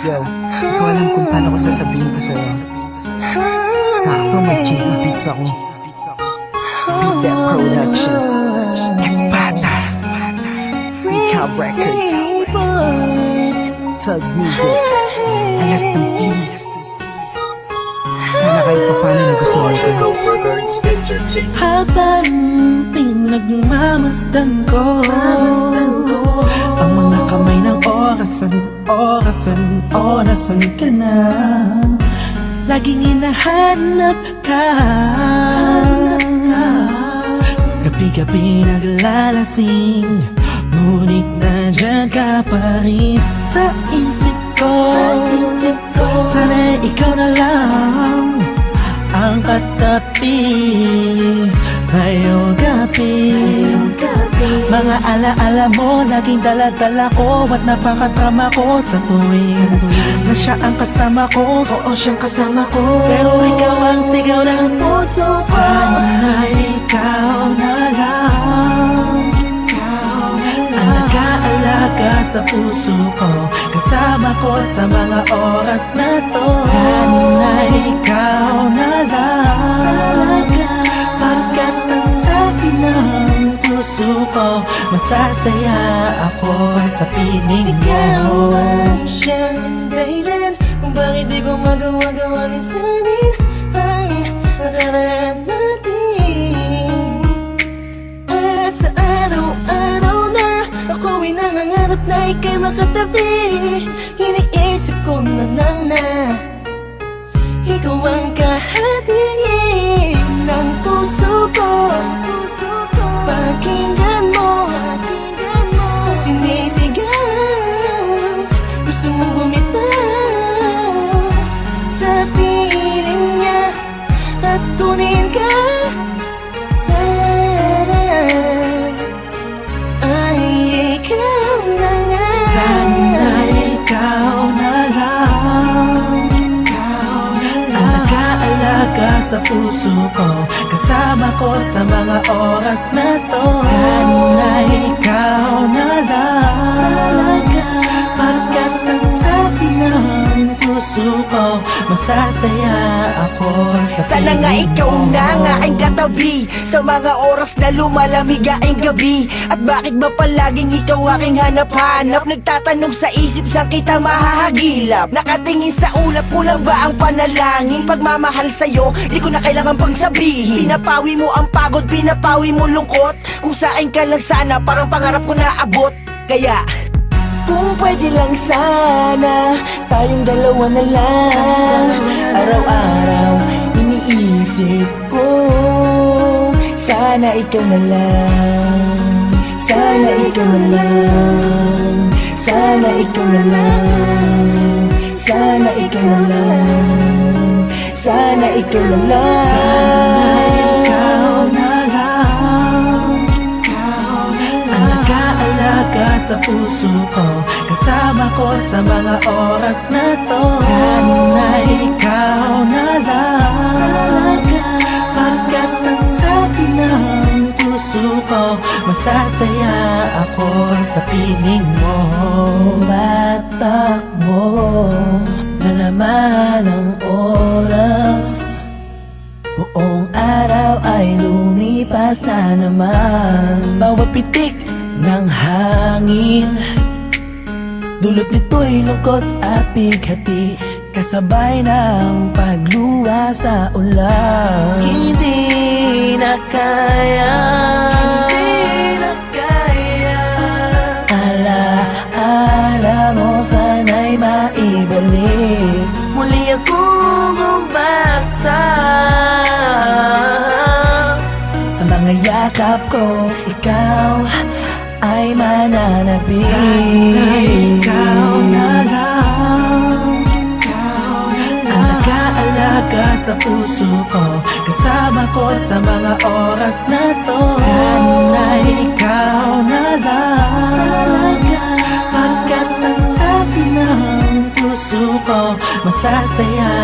Yo, hindi ko alam kung paano ko sasabihin to sa'yo. Sakto may cheesy beats ako. Beat That Productions. Espada. Recap Records. Thugs Music. Alas ng peace. Sana kahit pa paano nagustuhan ko. Habang pinagmamasdan ko Ang mga kamay ng orasan, orasan, orasan ka na. Laging hinahanap ka. Gabi-gabi naglalasing Ngunit nandyan ka pa rin sa isip ko. Sana ikaw na lang. ang katabi ngayong gabi. Mga alaala mo Laging daladala ko At napakatrama ko sa tuwing Na siya ang kasama ko. Oo siyang kasama ko. Pero ikaw ang sigaw ng puso ko. Sana ikaw na sa puso ko. Kasama ko sa mga oras na to. Sana ikaw na lang. Pagkat ang sabi ng puso ko Masasaya ako sa piling mo Ikaw ang siyang dahilan Kung bakit di ko magawa-gawa ni Sanin puso ko Kasama ko sa mga oras na to. Sana ikaw na lang. Pagkat ang sabi ng puso ko Masasaya ako sa Sana nga ikaw na nga ang katabi Sa mga oras na lumalamig ang gabi. At bakit ba palaging ikaw aking hanap-hanap? Nagtatanong sa isip saan kita mahahagilap? Nakatingin sa ulap kulang ba ang panalangin? Pagmamahal sa'yo di ko na kailangan pang sabihin. Pinapawi mo ang pagod, pinapawi mo lungkot. Kung sa akin ka lang sana parang pangarap ko na abot. Kaya kung pwede lang sana. Tayong dalawa na lang. Araw-araw iniisip ko Sana ikaw na lang. Sana ikaw na lang. Sana ikaw na lang. Sana ikaw na lang. Sana ikaw na lang sa puso ko Kasama ko sa mga oras na to. Sana ikaw na lang. Pagkat ang sabi ng puso ko Masasaya ako sa piling mo. Matakbo na naman ang oras. Buong araw ay lumipas na naman. Bawat pitik ng hangin. Dulot nito'y lungkot at bighati Kasabay ng pagluwa sa ulan. Hindi na kaya. Hindi mananabik Sana ikaw na lang. Ang nag-aalaga sa puso ko Kasama ko sa mga oras na to. Sana ikaw na lang. Pagkat ang sabi ng puso ko Masasaya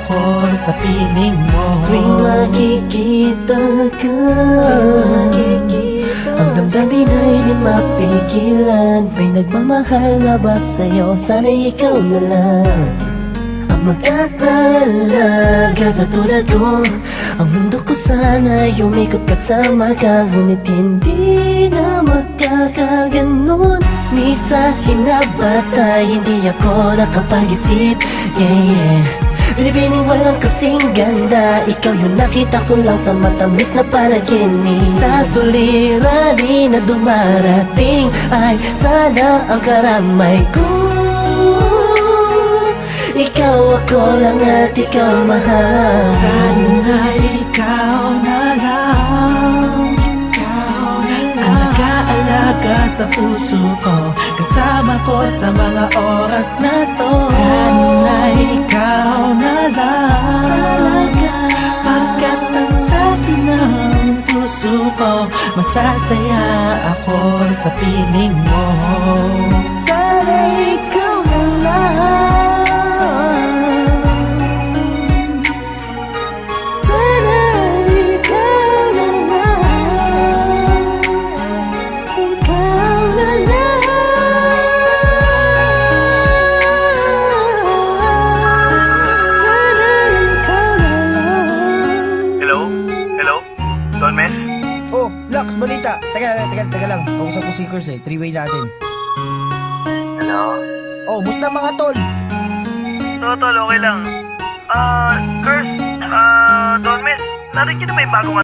ako sa piling mo. Tuwing makikita ka Ang damdamin Damdamin ay di mapigilan. May nagmamahal na ba sa'yo? Sana ikaw na lang. Ang mag-aalaga sa tulad ko. Ang mundo ko sana umikot kasama ka. Ngunit hindi na magkakaganon. Ni sa hinabata Hindi ako nakapag-isip. Yeah, yeah Binibining walang kasing ganda. Ikaw yung nakita ko lang sa matamis na panaginip. Sa suliranin na dumarating. Ay sana ang karamay ko. Ikaw ako lang at ikaw mahal. Sana ikaw na lang. Ikaw na lang. Ang nag-aalaga sa puso ko. Kasama ko sa mga oras na sa Lux, balita. Teka, teka, teka lang. Kausap ko si Kurs eh. Three-way natin. Hello? Oh, musta mga tol? Totol, okay lang. Ah, Curse, ah, Don Mes, narinig niyo na ba yung bagong